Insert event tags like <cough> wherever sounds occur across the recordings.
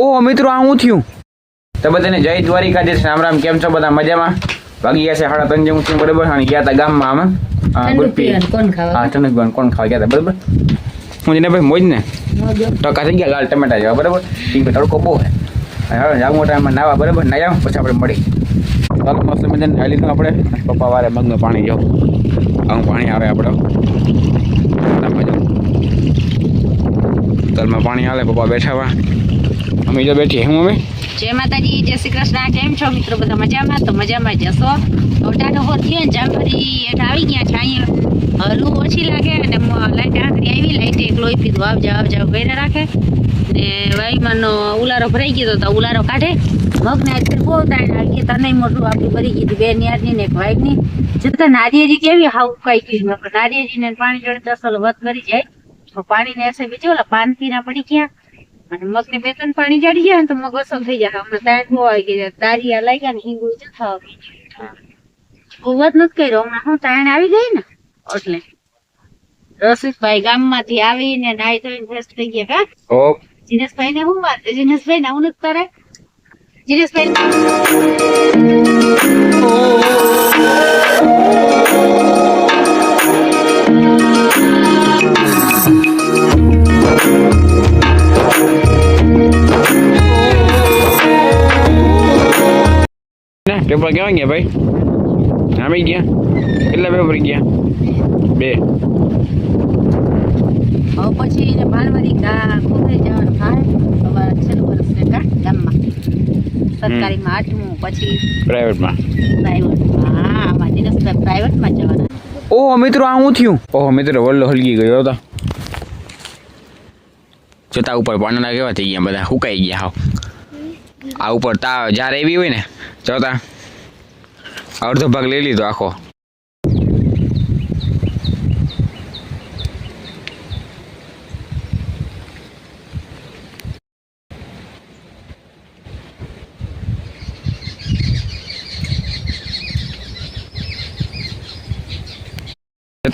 ઓહો મિત્રો આ હું થયું? તો બધાને જય દ્વારિકાધીશ. રામ રામ કેમ છો બધા? મજામાં? વાગી ગયા છે સાડા ત્રણ જેવું થયું બરાબર? અને ગયા હતા ગામમાં આમાં ખાવા? હા ઠંડુ પીવાનું કોણ ખાવા? ગયા હતા બરાબર? હું જઈને ભાઈ મોજ ને? ટકા થઈ ગયા લાલ ટમેટા જેવા બરાબર? ટીમ તડકો બહુ અને હવે જાવું ટાઈમમાં નાવા બરાબર? ના જાવ પછી આપણે મળી મસ્ત મજાને ખાઈ લીધું આપણે પપ્પા વારે મગનું પાણી જાવ આવું પાણી આવે આપણે તળમાં જો તલમાં પાણી આવે પપ્પા બેઠા વા. અમે જો બેઠી હું અમે? જય માતાજી, જય શ્રી કૃષ્ણ. કેમ છો મિત્રો બધા મજામાં? તો મજામાં જશો ટાટો હોર થયો ને, જામફળી હેઠ આવી ગયા છે અહીંયા. હલુ ઓછી લાગે અને લાઈટ આંતરી આવી, લાઈટ એક લોહી પીધું. આવ જાવ જાવ કરીને રાખે. ને વાયુમાનનો ઉલારો ભરાઈ ગયો તો ઉલારો કાઢે. મગને અત્યારે બહુ તાણ આવી તને મોટું, આપણી ભરી ગઈ બે નિયારની ને એક વાઈટની જતા નારિયેરી કેવી હાવ ઉકાઈ ગયું છે નારિયેરી ને પાણી જોડે દસ વત કરી જાય. પાણી ને એસે બીજું ઓલા પાન પીના પડી ગયા. અને મગને બે ત્રણ પાણી ચડી જાય ને તો મગ ઓછો થઈ જાય. હમણાં દાંત બહુ આવી ગઈ છે. દારિયા લાગ્યા ને હિંગુ જથા કુવત નથી કર્યો હમણાં હું તાણ આવી ગઈ ને? એટલે. રસિકભાઈ ગામમાંથી આવીને નાઈ ધોઈને ફ્રેશ થઈ ગયા કા? જીનેશભાઈ ને હું વાત જીનેશભાઈ ને હું નથી તારે? જીનેશભાઈ પેપર કેવા ગયા ભાઈ? આવી ગયા? કેટલા પેપર ગયા? બે. હવે પછી એને ભાણવરી કા ખોખરી જવાનું થાય. હવે છેલ્લું વર્ષ છે કા ગામમાં. સરકારીમાં આઠમું પછી પ્રાઇવેટમાં. પ્રાઇવેટમાં. હા આમાં પ્રાઇવેટમાં જવાના. ઓહો મિત્રો આ હું થયું? ઓહો મિત્રો વલ્લો હલકી ગયો હતો. જોતા ઉપર પાનાના કેવા થઈ ગયા બધા સુકાઈ ગયા હાવ આ ઉપર તા જ્યારે એવી હોય ને જોતા. અડધો ભાગ લઈ લીધો આખો.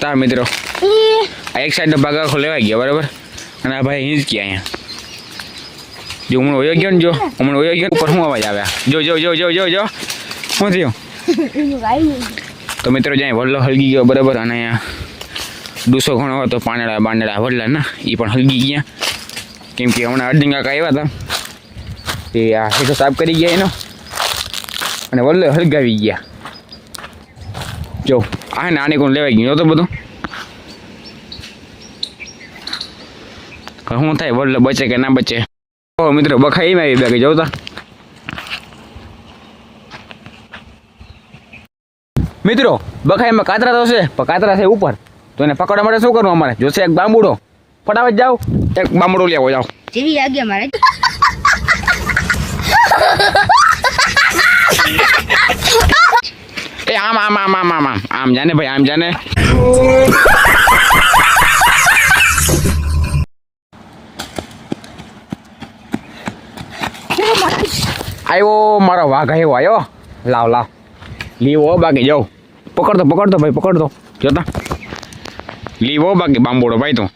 તાર મિત્રો, આ એક સાઈડનો ભાગ આખો લેવાઈ ગયો, બરાબર? અને આ ભાઈ અહીં જ ગયા અહીંયા. જો હમણાં વયો ગયો ને જો, હમણાં વયો ગયો ને હું અવાજ આવ્યા જો જો જો જો જો જો. શું થયું? <laughs> તો મિત્રો જ્યાં વડલો હલગી ગયો બરાબર અને ડૂસો ઘણો હતો, પાંદડા બાંદડા વડલા ના એ પણ હલગી ગયા. કેમ કે હમણાં અડધી કાકા આવ્યા હતા. તે આ હેઠો સાફ કરી ગયા એનો. અને વલ્લો હલગાવી ગયા. જો, આ ને આને કોણ લેવાઈ ગયું? તો બધું? શું થાય? વડલો બચે કે ના બચે? મિત્રો, બખાઈ એમાં આવી બાકી જોતા મિત્રો બખાઈમાં કાતરા તો છે પણ કાતરા છે ઉપર. તો એને પકડવા માટે શું કરવું અમારે? જોશે એક બાંબુડો ફટાફટ જાઓ એક બાંબુડો લેવો જાઓ. જેવી લાગે મારે. એ આમ આમ આમ આમ આમ આમ. આમ જાને ભાઈ આમ જાને. આવ્યો મારો વાઘ આવ્યો આવ્યો લાવ લાવ. લીવો બાકી જાઓ પકડતો પકડતો ભાઈ પકડતો. જોતા? લીવો બાકી બાંબોડો ભાઈ તું.